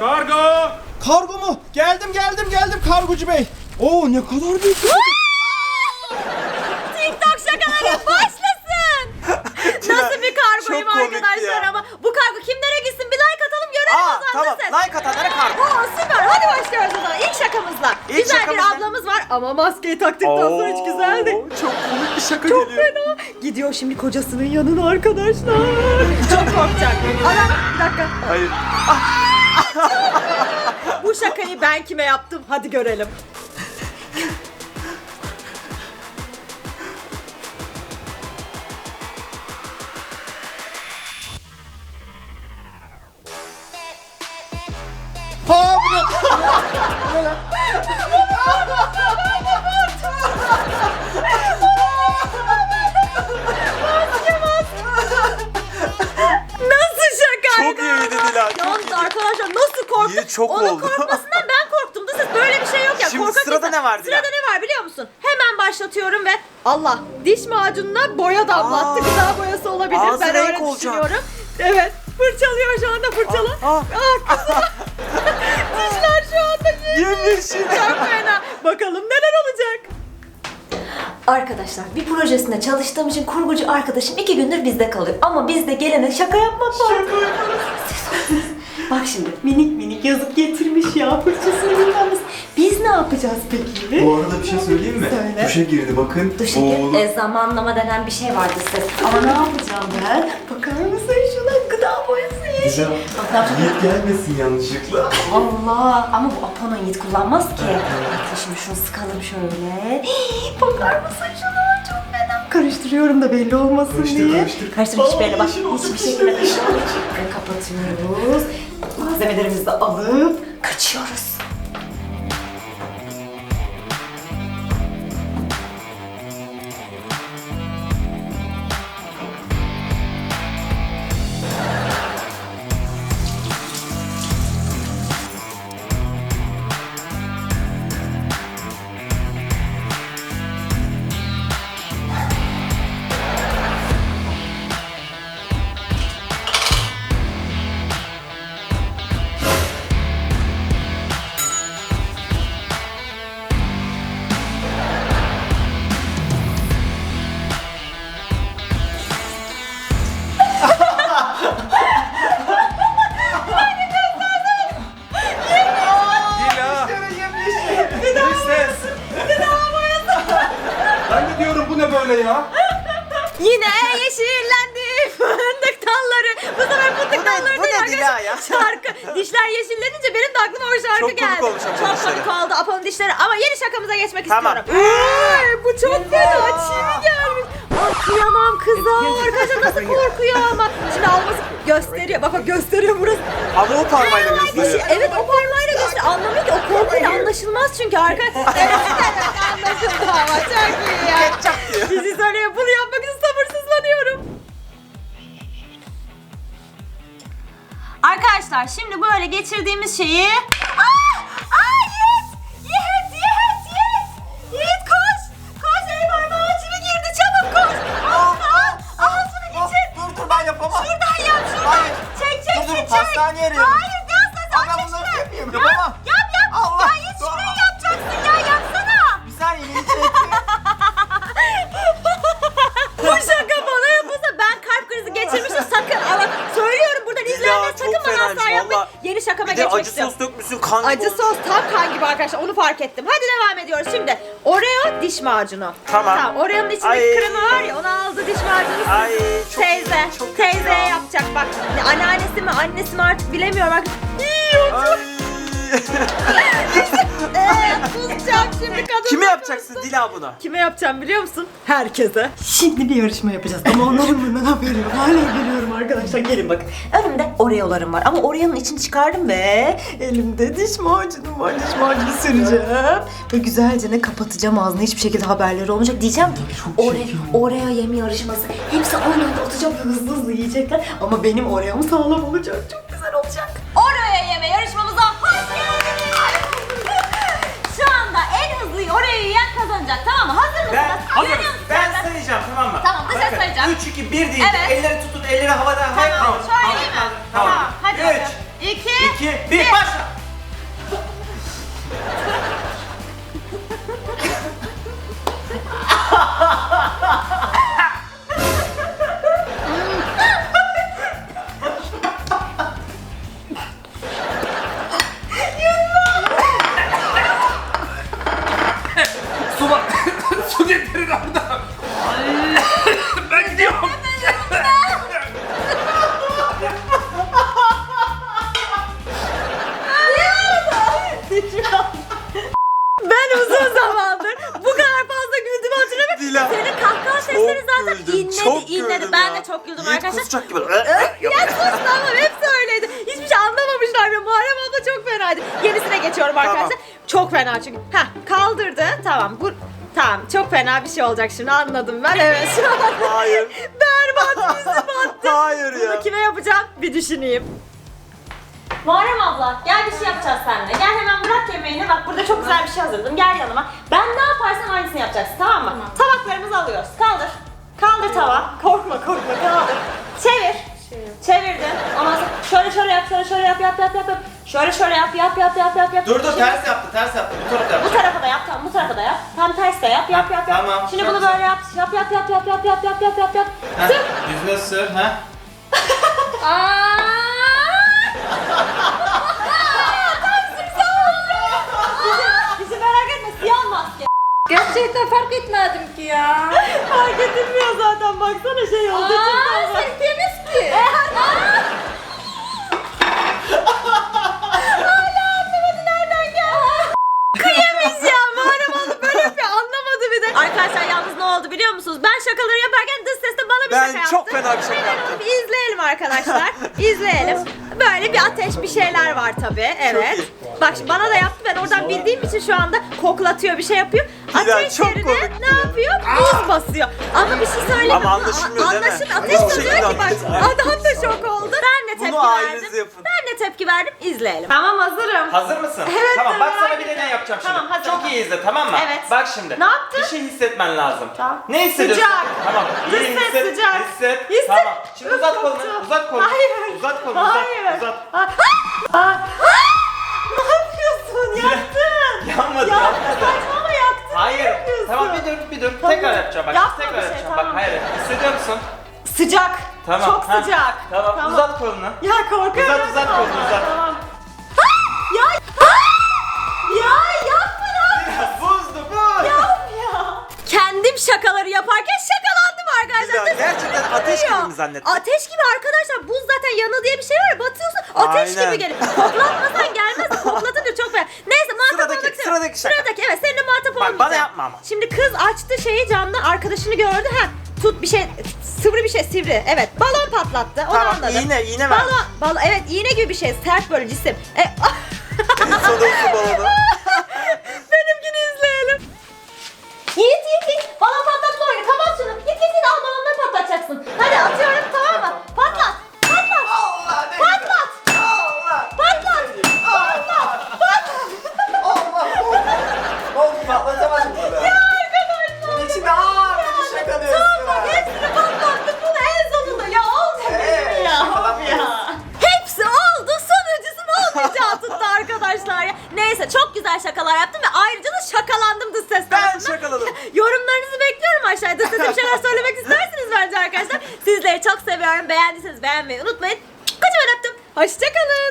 Kargo! Kargo mu? Geldim geldim geldim kargocu bey. Oo ne kadar büyük. TikTok şakaları başlasın. Nasıl bir kargoyum Çok komikti arkadaşlar ya. ama bu kargo kimlere gitsin bir like atalım görelim Aa o zaman tamam nasıl? like atanlara kargo. Oo süper hadi başlıyoruz o zaman ilk şakamızla. İlk güzel şakamızla. bir ablamız var ama maskeyi taktıktan sonra hiç güzeldi. Oo, Çok komik bir şaka Çok geliyor. fena. Gidiyor şimdi kocasının yanına arkadaşlar. Çok korkacak. Adam bir dakika. Hayır. Bu şakayı ben kime yaptım? Hadi görelim. Ha bu ne? Nasıl İyi, çok Onun oldu. korkmasından ben korktum. Da siz böyle bir şey yok ya. Şimdi Korkak sırada insan- ne var Dila? Sırada ne var biliyor musun? Hemen başlatıyorum ve Allah diş macununa boya damlattı. Aa. Gıda boyası olabilir. Ağzı ben renk öyle olacak. düşünüyorum. Evet. Fırçalıyor şu anda fırçalı. Aa, aa. Aa, kızım. Dişler şu anda Yemyeşil. çok fena. Bakalım neler olacak? Arkadaşlar bir projesinde çalıştığım için kurgucu arkadaşım iki gündür bizde kalıyor. Ama bizde gelene şaka yapmam lazım. Bak şimdi minik minik yazıp getirmiş ya fırçasını bilmem nasıl. Biz ne yapacağız peki? Bu arada bir şey söyleyeyim mi? Söyle. Duşa girdi bakın. Duşa Oğlum. e, zamanlama denen bir şey vardı size. Ama ne yapacağım ben? Bakar mısın şuna gıda boyası yeşil. Yapacağım? Yiğit gelmesin yanlışlıkla. Allah ama bu Apo'nun Yiğit kullanmaz ki. Bekle şimdi şunu sıkalım şöyle. Hii, Bakar mısın şuna çok fena. Karıştırıyorum da belli olmasın Karıştır, diye. karıştır. Karıştır hiç belli bak. Hiçbir şekilde Ve kapatıyoruz. Malzemelerimizi alıp kaçıyoruz. Böyle ya? Yine yeşillendi fındık dalları. Bu sefer fındık dalları bu değil ne arkadaşlar. Dila ya? Şarkı. Dişler yeşillenince benim de aklıma o şarkı Çok komik geldi. olmuş Apo'nun Çok dişleri. komik oldu Apo'nun dişleri. Ama yeni şakamıza geçmek Tamam. istiyorum. Ay, bu çok fena. Çivi gelmiş. Ay kıyamam kıza. Arkadaşlar nasıl korkuyor ama. Şimdi alması gösteriyor. Bak bak gösteriyor burası. Ama o parmağıyla Dişi, gösteriyor. evet o parmağıyla. Anlamıyor ki o korkuyla anlaşılmaz çünkü arkadaşlar. Evet anlaşıldı ama çok iyi ya. Ketçap diyor. Sizi söylüyor. Bunu yapmak için sabırsızlanıyorum. Arkadaşlar şimdi böyle geçirdiğimiz şeyi... Aa! Aa Yiğit! Yiğit! Yiğit! Yiğit! Yiğit koş! Koş eyvah bana çivi girdi çabuk koş! Al al! Al şunu geçir! Dur dur ben yapamam. Şuradan yap şuradan! Hayır. Çek çek Dur, dur, çek çek! hastaneye arıyorum. Hayır Yeni şakama Bir de geçmek acı istiyorum. sos dökmüşsün kan gibi Acı olmuş. sos tam kan gibi arkadaşlar onu fark ettim. Hadi devam ediyoruz şimdi. Oreo diş macunu. Tamam. Tamam Oreo'nun içindeki Ay. krema var ya onu aldı diş macunu. Ay, çok Teyze. iyi, çok Teyzeye iyi ya. yapacak bak. Anneannesi mi annesi mi artık bilemiyorum. Bak. Yiyor. Ay. Kusacak şimdi kadın. Kime yapacaksın Dila bunu? Kime yapacağım biliyor musun? Herkese. Şimdi bir yarışma yapacağız ama onların bundan haberi yok. Hala geliyorum arkadaşlar. Gelin bakın. Önümde Oreo'larım var ama Oreo'nun içini çıkardım ve elimde diş macunum var. Diş macunu süreceğim. Ve güzelce ne kapatacağım ağzını hiçbir şekilde haberleri olmayacak. Diyeceğim ki Oreo, Oreo yeme yarışması. Hepsi aynı anda atacağım ve hızlı hızlı yiyecekler. Ama benim Oreo'm sağlam olacak. Çok güzel olacak. Kazanacak tamam mı? Hazır mısınız? Ben hazırım. Ben sayacağım tamam mı? Tamam, dışarı Bakın, sayacağım. 3, 2, 1 deyince Evet. elleri tutun, elleri havada. Tamam, şöyle değil mi? Tamam. Hadi 3, bakalım. 2, 2, 1, başla. getirin orada. ben gidiyorum. Ben uzun zamandır bu kadar fazla güldüğümü hatırlamıyorum. Dila. Senin kahkaha sesleri zaten güldüm, inledi, çok inledi. Ben de çok güldüm Yiğit arkadaşlar. kusacak gibi. Ee, ya kuslanmam hepsi öyleydi. Hiçbir şey anlamamışlar ve Muharrem abla çok fenaydı. Yenisine geçiyorum arkadaşlar. Çok fena çünkü. Ha kaldırdı. Tamam. Bu Tamam çok fena bir şey olacak şimdi anladım ben evet şu an. Hayır. Berbat yüzü battı. Hayır ya. Bunu kime yapacağım bir düşüneyim. Muharrem abla gel bir şey yapacağız seninle. Gel hemen bırak yemeğini. Bak burada çok güzel bir şey hazırladım. Gel yanıma. Ben ne yaparsam aynısını yapacaksın tamam mı? Tabaklarımızı alıyoruz. Kaldır. Kaldır tava. Korkma korkma kaldır. Çevir. Çevirdin. Ondan sonra şöyle şöyle yap, şöyle şöyle yap, yap, yap, yap, yap. Şöyle şöyle yap, yap, yap, yap, yap, yap. Dur dur Şimdi- ters yaptı ters yaptı. Bu tarafa bu tarafa da yap, tamam bu tarafa da yap. Tam ters de yap, yap, yap, yap. Tamam, Şimdi çok bunu güzel. böyle yap, yap, yap, yap, yap, yap, yap, yap, yap, yap, yap. Heh, Sür. Yüzüne sür. Ha? Bizi, bizi merak etme, siyah maske. Gerçekten fark etmedim ki ya. Fark edilmiyor zaten, baksana şey oldu. Aa, sen Fena bir şaka onu bir izleyelim arkadaşlar. İzleyelim. Böyle bir ateş bir şeyler var tabii. Evet. Bak şimdi bana da yaptı. Ben oradan bildiğim için şu anda koklatıyor bir şey yapıyor. Hilal, Ateş çok yerine ne yapıyor? Buz basıyor. Ama bir şey söyleyeyim. Ama anlaşılmıyor değil mi? Anlaşın ateş Hiçbir de diyor şekilde ki bak anlaşılmıyor. adam da şok oldu. Ben de tepki Bunu verdim. aileniz yapın. Ben de tepki verdim. İzleyelim. Tamam hazırım. Hazır mısın? Evet, Tamam bak merak sana bir etme. deney yapacağım şimdi. Tamam, hazır. Çok iyi izle tamam mı? Evet. Bak şimdi. Ne yaptın? Bir şey hissetmen lazım. Tamam. Ne hissediyorsun? Sıcak. Tamam. Dış İyi ses hisset. sıcak. Hisset. Hisset. Tamam. Şimdi Çok uzat korktum. kolunu. Uzat kolunu. Hayır. Uzat kolunu. Uzat. Hayır. Uzat. Ah! Ah! ne yapıyorsun? Yaktın. Yanmadı. Ya yanmadı. Yapıyorsun? Tamam bir dur bir dur. Tamam. Tekrar yapacağım bak. Yapma Tekrar bir şey, yapacağım. tamam. Bak hayır. Hissediyor musun? Sıcak. Tamam. Çok ha. sıcak. Tamam. Uzat kolunu. Ya korkuyorum. Uzat, uzat Tamam, kolunu, uzat. Tamam. Ya. Ya yapma lan. Buzdu buz. ya. Kendim şakaları yaparken şakalandım arkadaşlar. Ya, gerçekten ateş gibi mi zannettin? Ateş gibi arkadaşlar. Buz zaten yanı diye bir şey var batıyorsun. Ateş Aynen. gibi gelir. Koklatmasan gelmez. Koklatınca çok fena. Neyse muhatap Sıradaki, olmak istiyorum. sıradaki şaka. Sıradaki evet Bak, bana yapma ama. Şimdi kız açtı şeyi camdan arkadaşını gördü. Ha tut bir şey sıvı bir şey sivri. Evet balon patlattı. Onu Tamam, anladım. iğne, iğne ver. Balon, balon, evet iğne gibi bir şey. Sert böyle cisim. E, Soda su balonu. Güzel şakalar yaptım ve ayrıca da şakalandım dış ses Ben tarafından. şakaladım. Yorumlarınızı bekliyorum aşağıda. Dış sese bir şeyler söylemek istersiniz bence arkadaşlar. Sizleri çok seviyorum. Beğendiyseniz beğenmeyi unutmayın. Kocaman öptüm. Hoşçakalın.